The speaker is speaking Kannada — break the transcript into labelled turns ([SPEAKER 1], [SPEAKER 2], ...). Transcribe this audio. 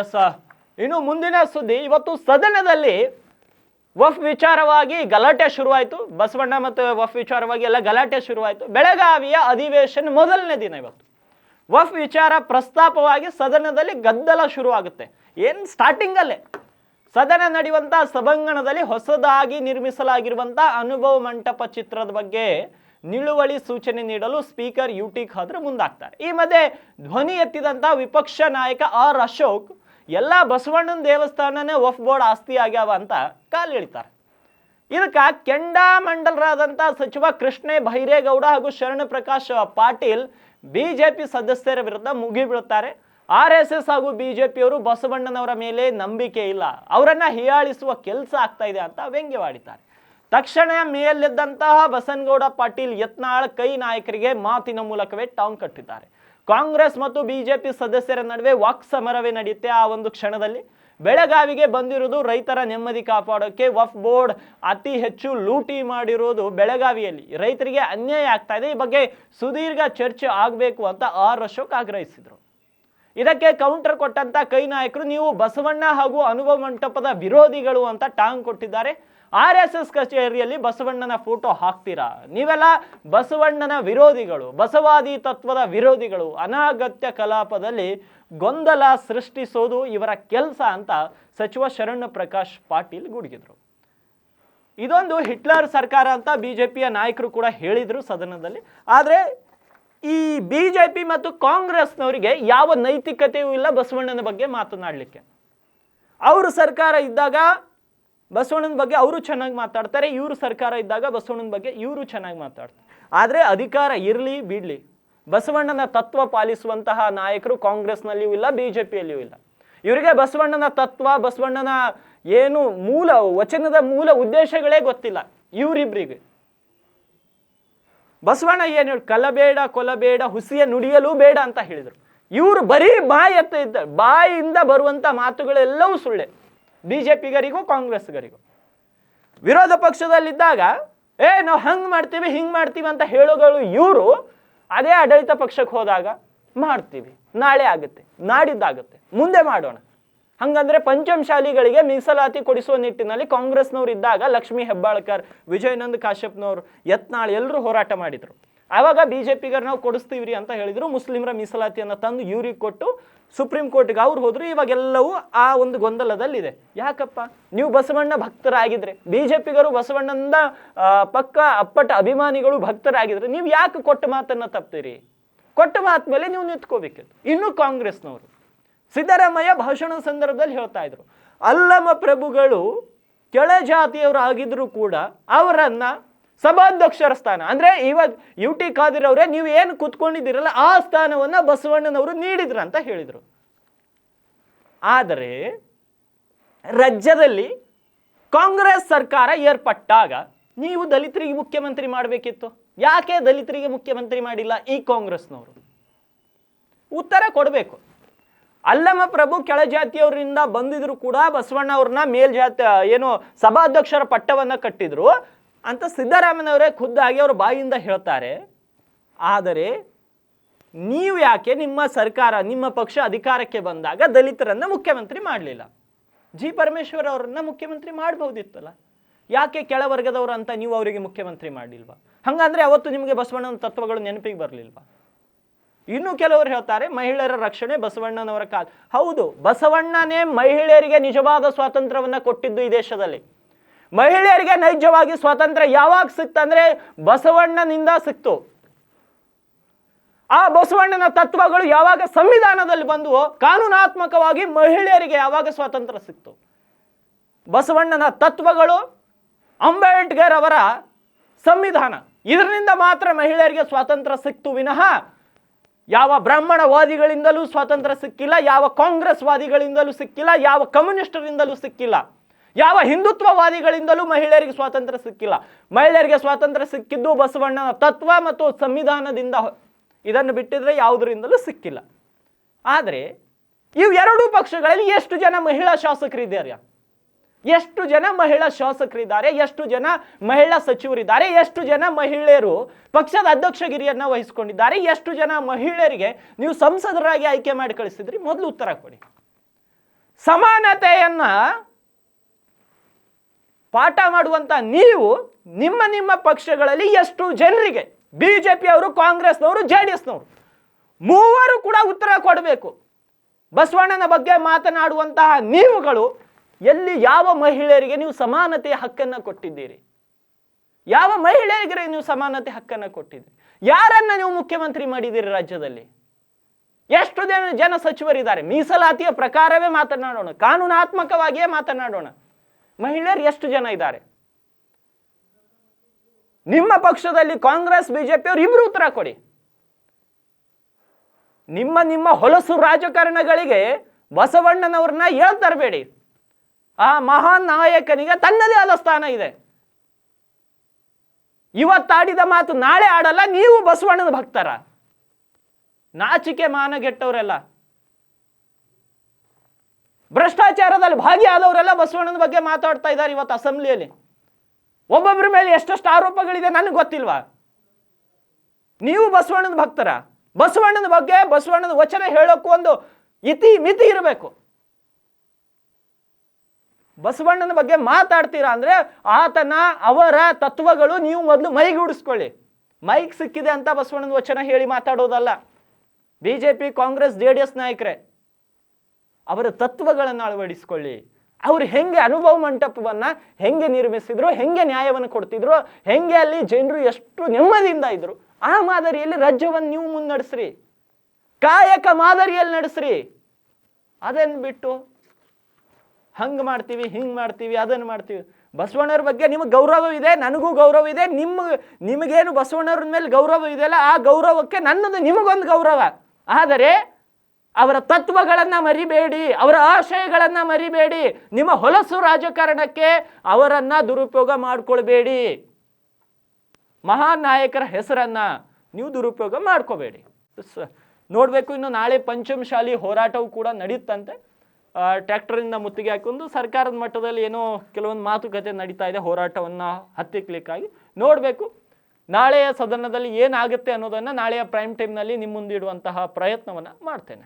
[SPEAKER 1] ಎಸ್ ಇನ್ನು ಮುಂದಿನ ಸುದ್ದಿ, ಇವತ್ತು ಸದನದಲ್ಲಿ ವಫ್ ವಿಚಾರವಾಗಿ ಗಲಾಟೆ ಶುರುವಾಯಿತು. ಬಸವಣ್ಣ ಮತ್ತು ವಫ್ ವಿಚಾರವಾಗಿ ಎಲ್ಲ ಗಲಾಟೆ ಶುರುವಾಯಿತು. ಬೆಳಗಾವಿಯ ಅಧಿವೇಶನ ಮೊದಲನೇ ದಿನ ಇವತ್ತು. ವಫ್ ವಿಚಾರ ಪ್ರಸ್ತಾಪವಾಗಿ ಸದನದಲ್ಲಿ ಗದ್ದಲ ಶುರುವಾಗುತ್ತೆ. ಏನು ಸ್ಟಾರ್ಟಿಂಗಲ್ಲೇ ಸದನ ನಡೆಯುವಂಥ ಸಭಾಂಗಣದಲ್ಲಿ ಹೊಸದಾಗಿ ನಿರ್ಮಿಸಲಾಗಿರುವಂಥ ಅನುಭವ ಮಂಟಪ ಚಿತ್ರದ ಬಗ್ಗೆ ನಿಲುವಳಿ ಸೂಚನೆ ನೀಡಲು ಸ್ಪೀಕರ್ ಯು ಟಿ ಖಾದರ್ ಮುಂದಾಗ್ತಾರೆ. ಈ ಮಧ್ಯೆ ಧ್ವನಿ ಎತ್ತಿದಂಥ ವಿಪಕ್ಷ ನಾಯಕ ಆರ್ ಅಶೋಕ್, ಎಲ್ಲ ಬಸವಣ್ಣನ ದೇವಸ್ಥಾನನೇ ವಫ್ ಬೋರ್ಡ್ ಆಸ್ತಿ ಆಗ್ಯಾವ ಅಂತ ಕಾಲಿಳಿತಾರೆ ಇದಕ್ಕೆ ಕೆಂಡಾಮಂಡಲರಾದಂಥ ಸಚಿವ ಕೃಷ್ಣ ಭೈರೇಗೌಡ ಹಾಗೂ ಶರಣ ಪ್ರಕಾಶ್ ಪಾಟೀಲ್ ಬಿಜೆಪಿ ಸದಸ್ಯರ ವಿರುದ್ಧ ಮುಗಿಬೀಳುತ್ತಾರೆ ಆರ್ ಎಸ್ ಎಸ್ ಹಾಗೂ ಬಿಜೆಪಿಯವರು ಬಸವಣ್ಣನವರ ಮೇಲೆ ನಂಬಿಕೆ ಇಲ್ಲ. ಅವರನ್ನು ಹೀಯಾಳಿಸುವ ಕೆಲಸ ಆಗ್ತಾ ಇದೆ ಅಂತ ವ್ಯಂಗ್ಯವಾಡಿದ್ದಾರೆ. ತಕ್ಷಣ ಮೇಲೆದ್ದಂತಹ ಬಸನಗೌಡ ಪಾಟೀಲ್ ಯತ್ನಾಳ್ ಕೈ ನಾಯಕರಿಗೆ ಮಾತಿನ ಮೂಲಕವೇ ಟಾಂಗ್ ಕಟ್ಟಿದ್ದಾರೆ. ಕಾಂಗ್ರೆಸ್ ಮತ್ತು ಬಿಜೆಪಿ ಸದಸ್ಯರ ನಡುವೆ ವಾಕ್ ಸಮರವೇ ನಡೆಯುತ್ತೆ ಆ ಒಂದು ಕ್ಷಣದಲ್ಲಿ. ಬೆಳಗಾವಿಗೆ ಬಂದಿರುವುದು ರೈತರ ನೆಮ್ಮದಿ ಕಾಪಾಡೋಕೆ, ವಫ್ ಬೋರ್ಡ್ ಅತಿ ಹೆಚ್ಚು ಲೂಟಿ ಮಾಡಿರುವುದು ಬೆಳಗಾವಿಯಲ್ಲಿ. ರೈತರಿಗೆ ಅನ್ಯಾಯ ಆಗ್ತಾ ಇದೆ. ಈ ಬಗ್ಗೆ ಸುದೀರ್ಘ ಚರ್ಚೆ ಆಗಬೇಕು ಅಂತ ಆರ್ ಅಶೋಕ್ ಆಗ್ರಹಿಸಿದರು. ಇದಕ್ಕೆ ಕೌಂಟರ್ ಕೊಟ್ಟಂತ ಕೈ ನಾಯಕರು, ನೀವು ಬಸವಣ್ಣ ಹಾಗೂ ಅನುಭವ ಮಂಟಪದ ವಿರೋಧಿಗಳು ಅಂತ ಟಾಂಗ್ ಕೊಟ್ಟಿದ್ದಾರೆ. ಆರ್ ಎಸ್ ಎಸ್ ಕಚೇರಿಯಲ್ಲಿ ಬಸವಣ್ಣನ ಫೋಟೋ ಹಾಕ್ತೀರಾ? ನೀವೆಲ್ಲ ಬಸವಣ್ಣನ ವಿರೋಧಿಗಳು, ಬಸವಾದಿ ತತ್ವದ ವಿರೋಧಿಗಳು, ಅನಾಗತ್ಯ ಕಲಾಪದಲ್ಲಿ ಗೊಂದಲ ಸೃಷ್ಟಿಸೋದು ಇವರ ಕೆಲಸ ಅಂತ ಸಚಿವ ಶರಣ ಪ್ರಕಾಶ್ ಪಾಟೀಲ್ ಗುಡುಗಿದ್ರು. ಇದೊಂದು ಹಿಟ್ಲರ್ ಸರ್ಕಾರ ಅಂತ ಬಿ ಜೆ ಪಿಯ ನಾಯಕರು ಕೂಡ ಹೇಳಿದರು ಸದನದಲ್ಲಿ. ಆದರೆ ಈ ಬಿ ಜೆ ಪಿ ಮತ್ತು ಕಾಂಗ್ರೆಸ್ನವರಿಗೆ ಯಾವ ನೈತಿಕತೆಯೂ ಇಲ್ಲ ಬಸವಣ್ಣನ ಬಗ್ಗೆ ಮಾತನಾಡಲಿಕ್ಕೆ. ಅವರು ಸರ್ಕಾರ ಇದ್ದಾಗ ಬಸವಣ್ಣನ ಬಗ್ಗೆ ಅವರು ಚೆನ್ನಾಗಿ ಮಾತಾಡ್ತಾರೆ, ಇವರು ಸರ್ಕಾರ ಇದ್ದಾಗ ಬಸವಣ್ಣನ ಬಗ್ಗೆ ಇವರು ಚೆನ್ನಾಗಿ ಮಾತಾಡ್ತಾರೆ. ಆದರೆ ಅಧಿಕಾರ ಇರಲಿ, ಬಿಡಲಿ. ಬಸವಣ್ಣನ ತತ್ವ ಪಾಲಿಸುವಂತಹ ನಾಯಕರು ಕಾಂಗ್ರೆಸ್ನಲ್ಲಿಯೂ ಇಲ್ಲ ಬಿ ಜೆ ಪಿಯಲ್ಲಿಯೂ ಇಲ್ಲ. ಇವರಿಗೆ ಬಸವಣ್ಣನ ತತ್ವ, ಬಸವಣ್ಣನ ಏನು ಮೂಲ, ವಚನದ ಮೂಲ ಉದ್ದೇಶಗಳೇ ಗೊತ್ತಿಲ್ಲ, ಇವರಿಬ್ರಿಗೆ. ಬಸವಣ್ಣ ಏನು ಹೇಳಿ, ಕಲಬೇಡ, ಕೊಲಬೇಡ, ಹುಸಿಯ ನುಡಿಯಲು ಬೇಡ ಅಂತ ಹೇಳಿದರು. ಇವರು ಬರೀ ಬಾಯಿ ಎತ್ತ ಇದ್ದ ಬಾಯಿಯಿಂದ ಬರುವಂಥ ಮಾತುಗಳೆಲ್ಲವೂ ಸುಳ್ಳೆ. ಬಿಜೆಪಿಗರಿಗೂ ಕಾಂಗ್ರೆಸ್ಗರಿಗೂ. ವಿರೋಧ ಪಕ್ಷದಲ್ಲಿದ್ದಾಗ, ಏ, ನಾವು ಹಂಗೆ ಮಾಡ್ತೀವಿ, ಹಿಂಗೆ ಮಾಡ್ತೀವಿ ಅಂತ ಹೇಳೋಗಳು ಇವರು, ಅದೇ ಆಡಳಿತ ಪಕ್ಷಕ್ಕೆ ಹೋದಾಗ ಮಾಡ್ತೀವಿ. ನಾಳೆ ಆಗುತ್ತೆ, ನಾಡಿದ್ದಾಗುತ್ತೆ, ಮುಂದೆ ಮಾಡೋಣ. ಹಂಗಂದ್ರೆ ಪಂಚಮಶಾಲಿಗಳಿಗೆ ಮೀಸಲಾತಿ ಕೊಡಿಸುವ ನಿಟ್ಟಿನಲ್ಲಿ ಕಾಂಗ್ರೆಸ್ನವ್ರು ಇದ್ದಾಗ ಲಕ್ಷ್ಮೀ ಹೆಬ್ಬಾಳ್ಕರ್, ವಿಜಯನಂದ್ ಕಾಶ್ಯಪ್ನವ್ರು, ಯತ್ನಾಳ್ ಎಲ್ಲರೂ ಹೋರಾಟ ಮಾಡಿದ್ರು. ಆವಾಗ ಬಿ ಜೆ ಪಿಗರ್ ನಾವು ಕೊಡಿಸ್ತೀವ್ರಿ ಅಂತ ಹೇಳಿದ್ರು, ಮುಸ್ಲಿಮರ ಮೀಸಲಾತಿಯನ್ನು ತಂದು ಇವ್ರಿಗೆ ಕೊಟ್ಟು ಸುಪ್ರೀಂ ಕೋರ್ಟ್ಗೆ ಅವ್ರು ಹೋದ್ರು, ಇವಾಗೆಲ್ಲವೂ ಆ ಒಂದು ಗೊಂದಲದಲ್ಲಿದೆ. ಯಾಕಪ್ಪ? ನೀವು ಬಸವಣ್ಣ ಭಕ್ತರಾಗಿದ್ರೆ ಬಿ ಜೆ ಪಿಗರು ಬಸವಣ್ಣನ ಪಕ್ಕ ಅಪ್ಪಟ ಅಭಿಮಾನಿಗಳು ಭಕ್ತರಾಗಿದ್ರೆ ನೀವು ಯಾಕೆ ಕೊಟ್ಟ ಮಾತನ್ನು ತಪ್ತೀರಿ? ಕೊಟ್ಟ ಮಾತ ಮೇಲೆ ನೀವು ನಿಂತ್ಕೋಬೇಕಿತ್ತು. ಇನ್ನು ಕಾಂಗ್ರೆಸ್ನವರು. ಸಿದ್ದರಾಮಯ್ಯ ಭಾಷಣ ಸಂದರ್ಭದಲ್ಲಿ ಹೇಳ್ತಾ ಇದ್ರು. ಅಲ್ಲಮ ಪ್ರಭುಗಳು ಕೆಳ ಜಾತಿಯವರು ಆಗಿದ್ರು ಕೂಡ ಅವರನ್ನ ಸಭಾಧ್ಯಕ್ಷರ ಸ್ಥಾನ. ಅಂದ್ರೆ ಇವಾಗ ಯು ಟಿ ಖಾದಿರ್ ಅವರೇ ನೀವು ಏನು ಕುತ್ಕೊಂಡಿದ್ದೀರಲ್ಲ, ಆ ಸ್ಥಾನವನ್ನ ಬಸವಣ್ಣನವರು ನೀಡಿದ್ರು ಅಂತ ಹೇಳಿದರು. ಆದರೆ, ರಾಜ್ಯದಲ್ಲಿ ಕಾಂಗ್ರೆಸ್ ಸರ್ಕಾರ ಏರ್ಪಟ್ಟಾಗ ನೀವು ದಲಿತರಿಗೆ ಮುಖ್ಯಮಂತ್ರಿ ಮಾಡಬೇಕಿತ್ತು. ಯಾಕೆ ದಲಿತರಿಗೆ ಮುಖ್ಯಮಂತ್ರಿ ಮಾಡಿಲ್ಲ ಈ ಕಾಂಗ್ರೆಸ್ನವರು? ಉತ್ತರ ಕೊಡಬೇಕು. ಅಲ್ಲಮ ಪ್ರಭು ಕೆಳಜಾತಿಯವರಿಂದ ಬಂದಿದ್ರು ಕೂಡ ಬಸವಣ್ಣ ಅವ್ರನ್ನ ಮೇಲ್ಜಾತಿ ಏನು ಸಭಾಧ್ಯಕ್ಷರ ಪಟ್ಟವನ್ನ ಕಟ್ಟಿದ್ರು. ಅಂತ ಸಿದ್ದರಾಮಯ್ಯನವರೇ ಖುದ್ದಾಗಿ ಅವರು ಬಾಯಿಂದ ಹೇಳ್ತಾರೆ. ಆದರೆ ನೀವು ಯಾಕೆ ನಿಮ್ಮ ಸರ್ಕಾರ, ನಿಮ್ಮ ಪಕ್ಷ ಅಧಿಕಾರಕ್ಕೆ ಬಂದಾಗ ದಲಿತರನ್ನ ಮುಖ್ಯಮಂತ್ರಿ ಮಾಡಲಿಲ್ಲ? ಜಿ ಪರಮೇಶ್ವರ್ ಅವರನ್ನ ಮುಖ್ಯಮಂತ್ರಿ ಮಾಡಬಹುದಿತ್ತಲ್ಲ? ಯಾಕೆ ಕೆಳವರ್ಗದವರು ಅಂತ ನೀವು ಅವರಿಗೆ ಮುಖ್ಯಮಂತ್ರಿ ಮಾಡಲಿಲ್ವಾ ಹಂಗಂದ್ರೆ ಅವತ್ತು ನಿಮಗೆ ಬಸವಣ್ಣನ ತತ್ವಗಳು ನೆನಪಿಗೆ ಬರಲಿಲ್ವಾ? ಇನ್ನು ಕೆಲವರು ಹೇಳ್ತಾರೆ, ಮಹಿಳೆಯರ ರಕ್ಷಣೆ ಬಸವಣ್ಣನವರ ಕಾಲ. ಹೌದು, ಬಸವಣ್ಣನೇ ಮಹಿಳೆಯರಿಗೆ ನಿಜವಾದ ಸ್ವಾತಂತ್ರ್ಯವನ್ನ ಕೊಟ್ಟಿದ್ದು ಈ ದೇಶದಲ್ಲಿ. ಮಹಿಳೆಯರಿಗೆ ನೈಜವಾಗಿ ಸ್ವಾತಂತ್ರ್ಯ ಯಾವಾಗ ಸಿಕ್ತಂದ್ರೆ ಬಸವಣ್ಣನಿಂದ ಸಿಕ್ತು. ಆ ಬಸವಣ್ಣನ ತತ್ವಗಳು ಯಾವಾಗ ಸಂವಿಧಾನದಲ್ಲಿ ಬಂದುವೋ ಕಾನೂನಾತ್ಮಕವಾಗಿ ಮಹಿಳೆಯರಿಗೆ ಯಾವಾಗ ಸ್ವಾತಂತ್ರ್ಯ ಸಿಕ್ತು. ಬಸವಣ್ಣನ ತತ್ವಗಳು ಅಂಬೇಡ್ಕರ್ ಅವರ ಸಂವಿಧಾನ. ಇದರಿಂದ ಮಾತ್ರ ಮಹಿಳೆಯರಿಗೆ ಸ್ವಾತಂತ್ರ್ಯ ಸಿಕ್ತು ವಿನಃ ಯಾವ ಬ್ರಾಹ್ಮಣವಾದಿಗಳಿಂದಲೂ ಸ್ವಾತಂತ್ರ್ಯ ಸಿಕ್ಕಿಲ್ಲ, ಯಾವ ಕಾಂಗ್ರೆಸ್ ವಾದಿಗಳಿಂದಲೂ ಸಿಕ್ಕಿಲ್ಲ, ಯಾವ ಕಮ್ಯುನಿಸ್ಟರಿಂದಲೂ ಸಿಕ್ಕಿಲ್ಲ. ಯಾವ ಹಿಂದುತ್ವವಾದಿಗಳಿಂದಲೂ ಮಹಿಳೆಯರಿಗೆ ಸ್ವಾತಂತ್ರ್ಯ ಸಿಕ್ಕಿಲ್ಲ. ಮಹಿಳೆಯರಿಗೆ ಸ್ವಾತಂತ್ರ್ಯ ಸಿಕ್ಕಿದ್ದು ಬಸವಣ್ಣನ ತತ್ವ ಮತ್ತು ಸಂವಿಧಾನದಿಂದ ಇದನ್ನು ಬಿಟ್ಟಿದ್ರೆ ಯಾವುದರಿಂದಲೂ ಸಿಕ್ಕಿಲ್ಲ. ಆದರೆ ಇವು ಎರಡೂ ಪಕ್ಷಗಳಲ್ಲಿ ಎಷ್ಟು ಜನ ಮಹಿಳಾ ಶಾಸಕರಿದ್ದಾರೆ? ಎಷ್ಟು ಜನ ಮಹಿಳಾ ಶಾಸಕರಿದ್ದಾರೆ? ಎಷ್ಟು ಜನ ಮಹಿಳಾ ಸಚಿವರಿದ್ದಾರೆ? ಎಷ್ಟು ಜನ ಮಹಿಳೆಯರು ಪಕ್ಷದ ಅಧ್ಯಕ್ಷಗಿರಿಯನ್ನು ವಹಿಸಿಕೊಂಡಿದ್ದಾರೆ? ಎಷ್ಟು ಜನ ಮಹಿಳೆಯರಿಗೆ ನೀವು ಸಂಸದರಾಗಿ ಆಯ್ಕೆ ಮಾಡಿ ಕಳಿಸಿದ್ರಿ? ಮೊದಲು ಉತ್ತರ ಕೊಡಿ. ಸಮಾನತೆಯನ್ನ ಪಾಠ ಮಾಡುವಂತ ನೀವು ನಿಮ್ಮ ನಿಮ್ಮ ಪಕ್ಷಗಳಲ್ಲಿ ಎಷ್ಟು ಜನರಿಗೆ ಬಿಜೆಪಿ ಅವರು, ಕಾಂಗ್ರೆಸ್ನವರು ಜೆ ಡಿ ಎಸ್ನವರು ಮೂವರು ಕೂಡ ಉತ್ತರ ಕೊಡಬೇಕು. ಬಸವಣ್ಣನ ಬಗ್ಗೆ ಮಾತನಾಡುವಂತಹ ನೀವುಗಳು ಎಲ್ಲಿ ಯಾವ ಮಹಿಳೆಯರಿಗೆ ನೀವು ಸಮಾನತೆಯ ಹಕ್ಕನ್ನು ಕೊಟ್ಟಿದ್ದೀರಿ? ಯಾವ ಮಹಿಳೆಯರಿಗೆ ನೀವು ಸಮಾನತೆ ಹಕ್ಕನ್ನು ಕೊಟ್ಟಿದ್ದೀರಿ? ಯಾರನ್ನ ನೀವು ಮುಖ್ಯಮಂತ್ರಿ ಮಾಡಿದ್ದೀರಿ ರಾಜ್ಯದಲ್ಲಿ? ಎಷ್ಟು ಜನ ಜನ ಸಚಿವರಿದ್ದಾರೆ? ಮೀಸಲಾತಿಯ ಪ್ರಕಾರವೇ ಮಾತನಾಡೋಣ, ಕಾನೂನಾತ್ಮಕವಾಗಿಯೇ ಮಾತನಾಡೋಣ. ಮಹಿಳೆಯರು ಎಷ್ಟು ಜನ ಇದ್ದಾರೆ? ನಿಮ್ಮ ಪಕ್ಷದಲ್ಲಿ ಕಾಂಗ್ರೆಸ್, ಬಿಜೆಪಿ ಅವರು ಇಬ್ರು ಉತ್ತರ ಕೊಡಿ. ನಿಮ್ಮ ನಿಮ್ಮ ಹೊಲಸು ರಾಜಕಾರಣಗಳಿಗೆ ಬಸವಣ್ಣನವ್ರನ್ನ ಹೇಳ್ತರಬೇಡಿ ಆ ಮಹಾನ್ ನಾಯಕನಿಗೆ ತನ್ನದೇ ಆದ ಸ್ಥಾನ ಇದೆ. ಇವತ್ತಾಡಿದ ಮಾತು ನಾಳೆ ಆಡಲ್ಲ, ನೀವು ಬಸವಣ್ಣನ ಭಕ್ತರ. ನಾಚಿಕೆ ಮಾನಗೆಟ್ಟವರೆಲ್ಲ ಭ್ರಷ್ಟಾಚಾರದಲ್ಲಿ ಭಾಗಿಯಾದವರೆಲ್ಲ ಬಸವಣ್ಣನ ಬಗ್ಗೆ ಮಾತಾಡ್ತಾ ಇದ್ದಾರೆ ಇವತ್ತು ಅಸೆಂಬ್ಲಿಯಲ್ಲಿ. ಒಬ್ಬೊಬ್ಬರ ಮೇಲೆ ಎಷ್ಟೆಷ್ಟು ಆರೋಪಗಳಿದೆ ನನಗೆ ಗೊತ್ತಿಲ್ವಾ? ನೀವು ಬಸವಣ್ಣನ ಭಕ್ತರ, ಬಸವಣ್ಣನ ಬಗ್ಗೆ ಬಸವಣ್ಣನ ವಚನ ಹೇಳೋಕ್ಕೂ ಒಂದು ಇತಿ ಮಿತಿ ಇರಬೇಕು. ಬಸವಣ್ಣನ ಬಗ್ಗೆ ಮಾತಾಡ್ತೀರಾ ಅಂದ್ರೆ ಆತನ ಅವರ ತತ್ವಗಳು ನೀವು ಮೊದಲು ಮೈಗೂಡಿಸ್ಕೊಳ್ಳಿ ಮೈಕ್ ಸಿಕ್ಕಿದೆ ಅಂತ ಬಸವಣ್ಣನ ವಚನ ಹೇಳಿ ಮಾತಾಡೋದಲ್ಲ. BJP, Congress, J D S ನಾಯಕರೇ ಅವರ ತತ್ವಗಳನ್ನು ಅಳವಡಿಸ್ಕೊಳ್ಳಿ. ಅವ್ರು ಹೆಂಗೆ ಅನುಭವ ಮಂಟಪವನ್ನು ಹೆಂಗೆ ನಿರ್ಮಿಸಿದ್ರು, ಹೆಂಗೆ ನ್ಯಾಯವನ್ನು ಕೊಡ್ತಿದ್ರು, ಹೆಂಗೆ ಅಲ್ಲಿ ಜನರು ಎಷ್ಟು ನೆಮ್ಮದಿಯಿಂದ ಇದ್ರು. ಆ ಮಾದರಿಯಲ್ಲಿ ರಾಜ್ಯವನ್ನು ನೀವು ಮುನ್ನಡೆಸ್ರಿ. ಕಾಯಕ ಮಾದರಿಯಲ್ಲಿ ನಡೆಸ್ರಿ. ಅದನ್ನು ಬಿಟ್ಟು ಹಂಗೆ ಮಾಡ್ತೀವಿ, ಹಿಂಗೆ ಮಾಡ್ತೀವಿ, ಅದನ್ನು ಮಾಡ್ತೀವಿ. ಬಸವಣ್ಣವ್ರ ಬಗ್ಗೆ ನಿಮಗೆ ಗೌರವ ಇದೆ, ನನಗೂ ಗೌರವ ಇದೆ, ನಿಮ್ಮ, ನಿಮಗೇನು ಬಸವಣ್ಣವ್ರ ಮೇಲೆ ಗೌರವ ಇದೆಯಲ್ಲ, ಆ ಗೌರವಕ್ಕೆ ನನ್ನದು ನಿಮಗೊಂದು ಗೌರವ. ಆದರೆ ಅವರ ತತ್ವಗಳನ್ನು ಮರಿಬೇಡಿ, ಅವರ ಆಶಯಗಳನ್ನು ಮರಿಬೇಡಿ, ನಿಮ್ಮ ಹೊಲಸು ರಾಜಕಾರಣಕ್ಕೆ ಅವರನ್ನು ದುರುಪಯೋಗ ಮಾಡಿಕೊಳ್ಬೇಡಿ. ಮಹಾನ್ ನಾಯಕರ ಹೆಸರನ್ನು ನೀವು ದುರುಪಯೋಗ ಮಾಡ್ಕೋಬೇಡಿ. ನೋಡಬೇಕು ಇನ್ನು ನಾಳೆ ಪಂಚಮಶಾಲಿ ಹೋರಾಟವು ಕೂಡ ನಡೆಯುತ್ತಂತೆ ಟ್ರ್ಯಾಕ್ಟರಿಂದ ಮುತ್ತಿಗೆ ಹಾಕೊಂಡು ಸರ್ಕಾರದ ಮಟ್ಟದಲ್ಲಿ ಏನೋ ಕೆಲವೊಂದು ಮಾತುಕತೆ ನಡೀತಾ ಇದೆ, ಹೋರಾಟವನ್ನು ಹತ್ತಿಕ್ಲಿಕ್ಕಾಗಿ. ನೋಡಬೇಕು, ನಾಳೆಯ ಸದನದಲ್ಲಿ ಏನಾಗುತ್ತೆ ಅನ್ನೋದನ್ನು ನಾಳೆಯ ಪ್ರೈಮ್ ಟೈಮ್ನಲ್ಲಿ ನಿಮ್ಮ ಮುಂದಿಡುವಂತಹ ಪ್ರಯತ್ನವನ್ನು ಮಾಡ್ತೇನೆ.